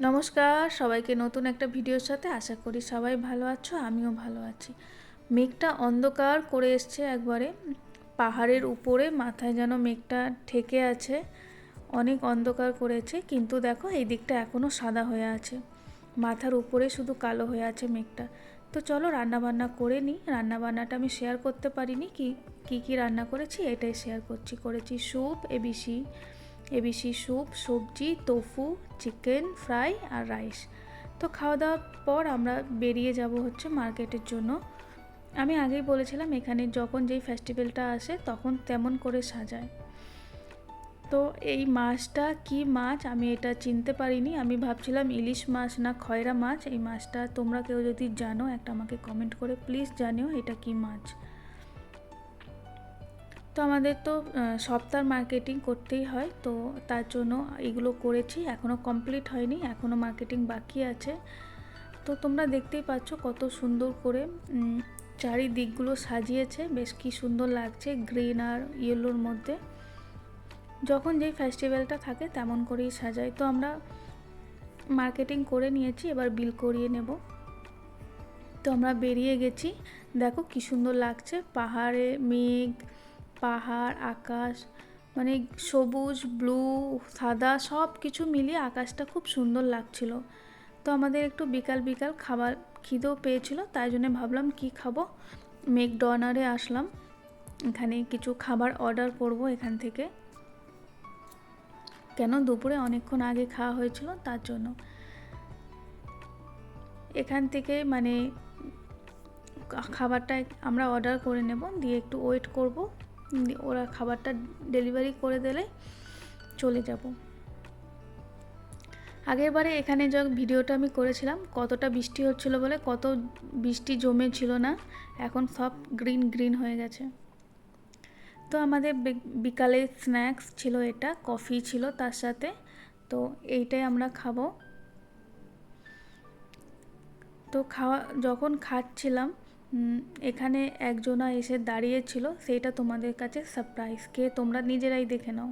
নমস্কার, সবাইকে নতুন একটা ভিডিওর সাথে আশা করি সবাই ভালো আছো, আমিও ভালো আছি। মেঘটা অন্ধকার করে এসছে একবারে, পাহাড়ের উপরে মাথায় যেন মেঘটা ঠেকে আছে, অনেক অন্ধকার করেছে কিন্তু দেখো এই দিকটা এখনও সাদা হয়ে আছে। মাথার উপরে শুধু কালো হয়ে আছে মেঘটা। তো চলো রান্নাবান্না করে নিই, রান্নাবান্নাটা আমি শেয়ার করতে পারিনি, কি, কী কী রান্না করেছি এটাই শেয়ার করছি, করেছি স্যুপ এবিসি এবিসি স্যুপ, সবজি তোফু চিকেন ফ্রাই আর রাইস তো খাওয়া দাওয়ার পর আমরা বেরিয়ে যাব হচ্ছে মার্কেটের জন্য। আমি আগেই বলেছিলাম, এখানে যখন যেই ফেস্টিভ্যালটা আসে তখন তেমন করে সাজায়। তো এই মাছটা কি মাছ আমি এটা চিনতে পারিনি। আমি ভাবছিলাম ইলিশ মাছ না খয়রা মাছ। এই মাছটা তোমরা কেউ যদি জানো, একটা আমাকে কমেন্ট করে প্লিজ জানিও এটা কি মাছ। তো আমাদের তো সপ্তাহ মার্কেটিং করতেই হয়। তো তার জন্য এগুলো করেছি এখনও কমপ্লিট হয়নি এখনও মার্কেটিং বাকি আছে। তো তোমরা দেখতেই পাচ্ছ কত সুন্দর করে চারিদিকগুলো সাজিয়েছে। বেশ কি সুন্দর লাগছে গ্রিন আর ইয়েলোর মধ্যে। যখন যেই ফেস্টিভ্যালটা থাকে তেমন করেই সাজাই। তো আমরা মার্কেটিং করে নিয়েছি, এবার বিল করিয়ে নেব। তো আমরা বেরিয়ে গেছি। দেখো কি সুন্দর লাগছে। পাহাড়ে মেঘ পাহাড়, আকাশ মানে সবুজ ব্লু সাদা সব কিছু মিলিয়ে আকাশটা খুব সুন্দর লাগছিল। তো আমাদের একটু বিকাল বিকাল খাবার খিদেও পেয়েছিল, তাই জন্য ভাবলাম কি খাব? মেকডনারে আসলাম। এখানে কিছু খাবার অর্ডার করব এখান থেকে। কেন? দুপুরে অনেকক্ষণ আগে খাওয়া হয়েছিল, তার জন্য। এখান থেকে মানে খাবারটা আমরা অর্ডার করে নেব, দিয়ে একটু ওয়েট করব। ওরা খাবারটা ডেলিভারি করে দিলে চলে যাব। আগের বারে এখানে যখন ভিডিওটা আমি করেছিলাম, কতটা বৃষ্টি হচ্ছিল বলে কত বৃষ্টি জমে ছিল না, এখন সব গ্রিন গ্রিন হয়ে গেছে। তো আমাদের বিকালে স্ন্যাক্স ছিল এটা, কফি ছিল তার সাথে, তো এইটাই আমরা খাব। তো খাওয়া যখন খাচ্ছিলাম এখানে একজনা এসে দাঁড়িয়েছিল, সেইটা তোমাদের কাছে সারপ্রাইজ কে? তোমরা নিজেরাই দেখে নাও।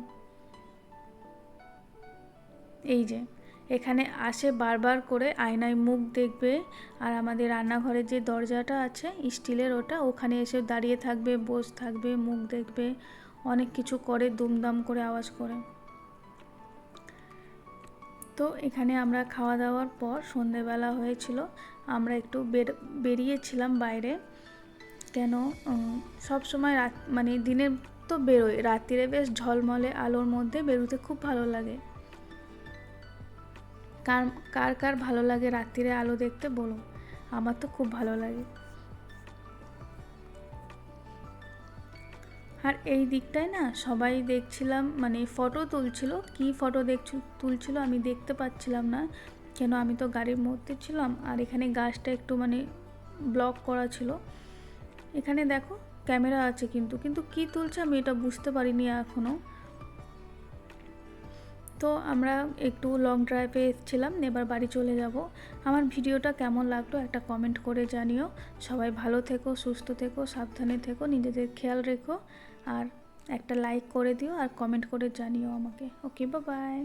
এই যে, এখানে আসে বারবার করে আয়নায় মুখ দেখবে, আর আমাদের রান্নাঘরের যে দরজাটা আছে, স্টিলের ওটা, ওখানে এসে দাঁড়িয়ে থাকবে, বস থাকবে, মুখ দেখবে, অনেক কিছু করে, দুমদাম করে আওয়াজ করে। তো এখানে আমরা খাওয়া দাওয়ার পর সন্ধেবেলা হয়েছিল আমরা একটু বেরিয়েছিলাম বাইরে। কেন সব সময় রাত মানে দিনের তো বেরোয়, রাত্রিরে বেশ ঝলমলে আলোর মধ্যে বেরোতে খুব ভালো লাগে। কার কার কার ভালো লাগে রাত্রিরে আলো দেখতে বলো আমার তো খুব ভালো লাগে। আর এই দিকটায় না সবাই দেখছিলাম মানে ফটো তুলছিল, কি ফটো দেখছিল তুলছিল আমি দেখতে পাচ্ছিলাম না। কেন আমি তো গাড়ির মধ্যে ছিলাম আর এখানে গাছটা একটু মানে ব্লক করা ছিল। এখানে দেখো ক্যামেরা আছে কিন্তু কিন্তু কি তুলছে আমি এটা বুঝতে পারিনি এখনও তো আমরা একটু লং ড্রাইভে এসেছিলাম, এবার বাড়ি চলে যাব। আমার ভিডিওটা কেমন লাগল একটা কমেন্ট করে জানিও। সবাই ভালো থেকো, সুস্থ থেকো, সাবধানে থেকো, নিজেদের খেয়াল রেখো। আর একটা লাইক করে দিও আর কমেন্ট করে জানিও আমাকে। ওকে বা বাই